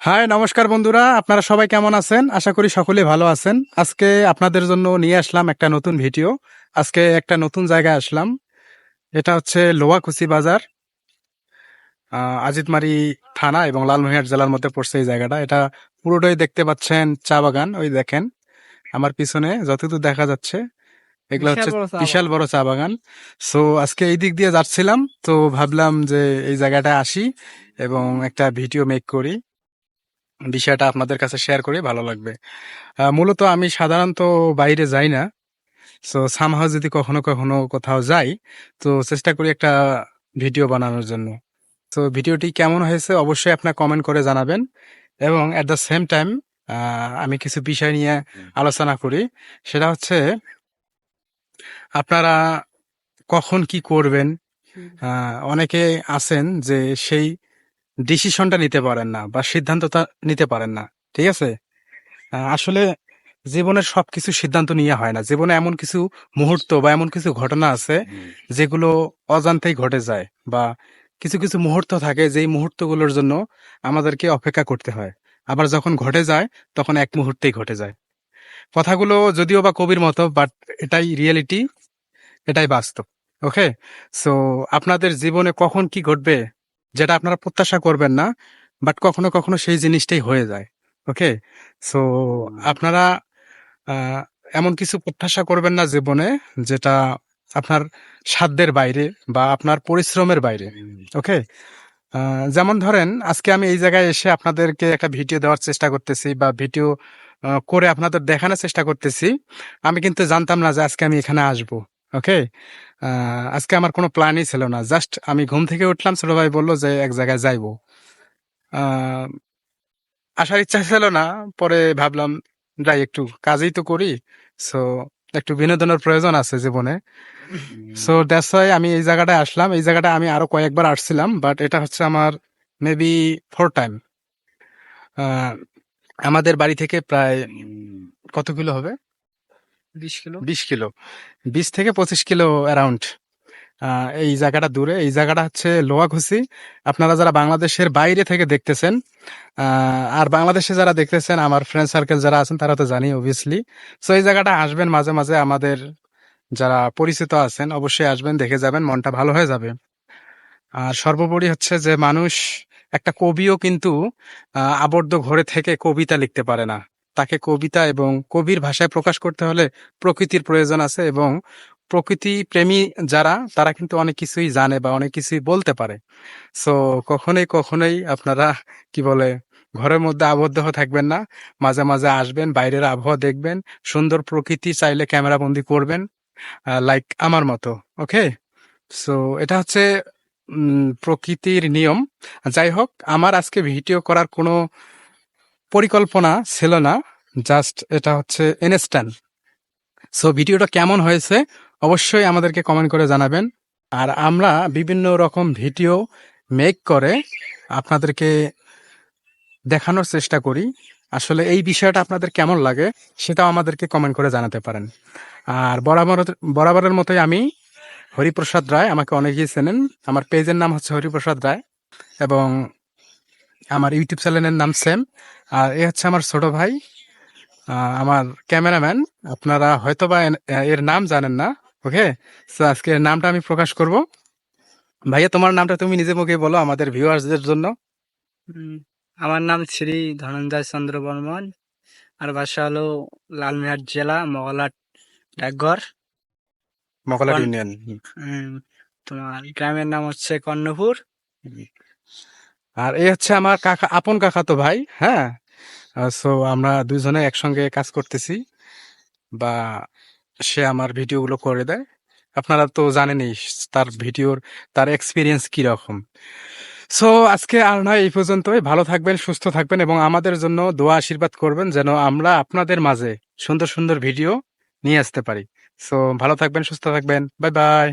High নমস্কার বন্ধুরা আপনারা সবাই কেমন আছেন? আশা করি সকলে ভালো আছেন। আজকে আপনাদের জন্য নিয়ে আসলাম একটা নতুন ভিডিও। আজকে একটা নতুন জায়গায় আসলাম। এটা হচ্ছে লোয়াকুচি বাজার। আজিতমারি থানা এবং লালমনিরহাট জেলার মধ্যে পড়ছে এই জায়গাটা। এটা পুরোটাই দেখতে পাচ্ছেন চা বাগান ওই দেখেন। আমার পিছনে যতদূর দেখা যাচ্ছে এগুলো হচ্ছে বিশাল বড় চা বিশাল বড় চা বাগান। সো আজকে এই দিক দিয়ে যাচ্ছিলাম তো ভাবলাম যে এই জায়গাটা আসি এবং একটা ভিডিও মেক করি। বিষয়টা আপনাদের কাছে শেয়ার করে ভালো লাগবে। মূলত আমি সাধারণত বাইরে যাই না। সো সামহাও যদি কখনো কখনো কোথাও যাই তো চেষ্টা করি একটা ভিডিও বানানোর জন্য। তো ভিডিওটি কেমন হয়েছে অবশ্যই আপনার কমেন্ট করে জানাবেন। এবং অ্যাট দ্য সেম টাইম আমি কিছু বিষয় নিয়ে আলোচনা করি। সেটা হচ্ছে আপনারা কখন কি করবেন? অনেকে আছেন যে সেই ডিসিশনটা নিতে পারেন না বা সিদ্ধান্তটা নিতে পারেন না ঠিক আছে? আসলে জীবনের সবকিছু সিদ্ধান্ত নিয়ে হয় না। জীবনে এমন কিছু মুহূর্ত বা এমন কিছু ঘটনা আছে যেগুলো অজান্তেই ঘটে যায় বা কিছু কিছু মুহূর্ত থাকে যেই মুহূর্তগুলোর জন্য আমাদেরকে অপেক্ষা করতে হয়। আবার যখন ঘটে যায় তখন এক মুহূর্তেই ঘটে যায়। কথাগুলো যদিও বা কবির মতো বাট এটাই রিয়েলিটি এটাই বাস্তব ওকে সো আপনাদের জীবনে কখন কি ঘটবে যেটা আপনারা প্রত্যাশা করবেন না বাট কখনো কখনো সেই জিনিসটাই হয়ে যায় ওকে সো আপনারা এমন কিছু প্রত্যাশা করবেন না জীবনে যেটা আপনার সাধ্যের বাইরে বা আপনার পরিশ্রমের বাইরে ওকে যেমন ধরেন আজকে আমি এই জায়গায় এসে আপনাদেরকে একটা ভিডিও দেওয়ার চেষ্টা করতেছি বা ভিডিও করে আপনাদের দেখানোর চেষ্টা করতেছি। আমি কিন্তু জানতাম না যে আজকে আমি এখানে আসব। ওকে আজকে আমার কোনো প্ল্যানই ছিল না। জাস্ট আমি ঘুম থেকে উঠলাম, ছোট ভাই বলল যে এক জায়গায় যাইবো। আসার ইচ্ছা ছিল না, পরে ভাবলাম, যাই একটু কাজই তো করি। সো একটু বিনোদনের প্রয়োজন আছে জীবনে। সো দ্যাটস ওয়াই আমি এই জায়গাটায় আসলাম। এই জায়গাটা আমি আরও কয়েকবার আসছিলাম বাট এটা হচ্ছে আমার মেবি ফোর টাইম আমাদের বাড়ি থেকে প্রায় কত কিলো হবে? বিশ কিলো? বিশ কিলো। বিশ থেকে পঁচিশ কিলো অ্যারাউন্ড এই জায়গাটা দূরে। এই জায়গাটা হচ্ছে লোয়াঘুসি। আপনারা যারা বাংলাদেশের বাইরে থেকে দেখতেছেন আর বাংলাদেশে যারা দেখতেছেন, আমার ফ্রেন্ড সার্কেল যারা আছেন, তারা তো জানি অবভিয়াসলি সো এই জায়গাটা আসবেন মাঝে মাঝে আমাদের যারা পরিচিত আছেন, অবশ্যই আসবেন, দেখে যাবেন, মনটা ভালো হয়ে যাবে। আর সর্বোপরি হচ্ছে যে মানুষ একটা কবিও কিন্তু আবদ্ধ ঘরে থেকে কবিতা লিখতে পারে না। তাকে কবিতা এবং কবির ভাষায় প্রকাশ করতে হলে প্রকৃতির প্রয়োজন আছে এবং প্রকৃতি প্রেমী যারা, তারা কিন্তু অনেক কিছুই জানে বা অনেক কিছুই বলতে পারে। সো কখনোই কখনোই আপনারা, কি বলে, ঘরের মধ্যে আবদ্ধ থাকবেন না। মাঝে মাঝে আসবেন, বাইরের আবহাওয়া দেখবেন, সুন্দর প্রকৃতি চাইলে ক্যামেরা বন্দি করবেন লাইক আমার মতো ওকে সো এটা হচ্ছে প্রকৃতির নিয়ম। যাই হোক, আমার আজকে ভিডিও করার কোনো পরিকল্পনা ছিল না জাস্ট এটা হচ্ছে ইনস্ট্যান্ট সো ভিডিওটা কেমন হয়েছে অবশ্যই আমাদেরকে কমেন্ট করে জানাবেন। আর আমরা বিভিন্ন রকম ভিডিও মেক করে আপনাদেরকে দেখানোর চেষ্টা করি। আসলে এই বিষয়টা আপনাদের কেমন লাগে সেটাও আমাদেরকে কমেন্ট করে জানাতে পারেন। আর বরাবর, বরাবরের মতোই আমি হরিপ্রসাদ রায়, আমাকে অনেকেই চেনেন। আমার পেজের নাম হচ্ছে হরিপ্রসাদ রায় এবং আমার ইউটিউব চ্যানেলের নাম সেম। আর এ হচ্ছে আমার ছোট ভাই আমার ক্যামেরাম্যান। আপনারা হয়তো বা এর নাম জানেন না ওকে? আজকে এর নামটা আমি প্রকাশ করব। ভাইয়া তোমার নামটা তুমি নিজে মুখে বলো আমাদের ভিউয়ার্সদের জন্য। আমার নাম শ্রী ধনঞ্জয় চন্দ্র বর্মন। আর বাসা হলো লালমিহাট জেলা মগলাট ডাকঘর। কোন- ইউনিয়ন। তোমার গ্রামের নাম হচ্ছে কর্ণপুর আর এই হচ্ছে আমার কাকা, আপন কাকা তো ভাই হ্যাঁ? সো আমরা দুজনে একসঙ্গে কাজ করতেছি বা সে আমার ভিডিওগুলো করে দেয়। আপনারা তো জানেনই তার ভিডিওর, তার এক্সপিরিয়েন্স কি রকম সো আজকে আর নয়, এই পর্যন্তই। ভালো থাকবেন, সুস্থ থাকবেন এবং আমাদের জন্য দোয়া, আশীর্বাদ করবেন যেন আমরা আপনাদের মাঝে সুন্দর সুন্দর ভিডিও নিয়ে আসতে পারি। সো ভালো থাকবেন, সুস্থ থাকবেন। Bye bye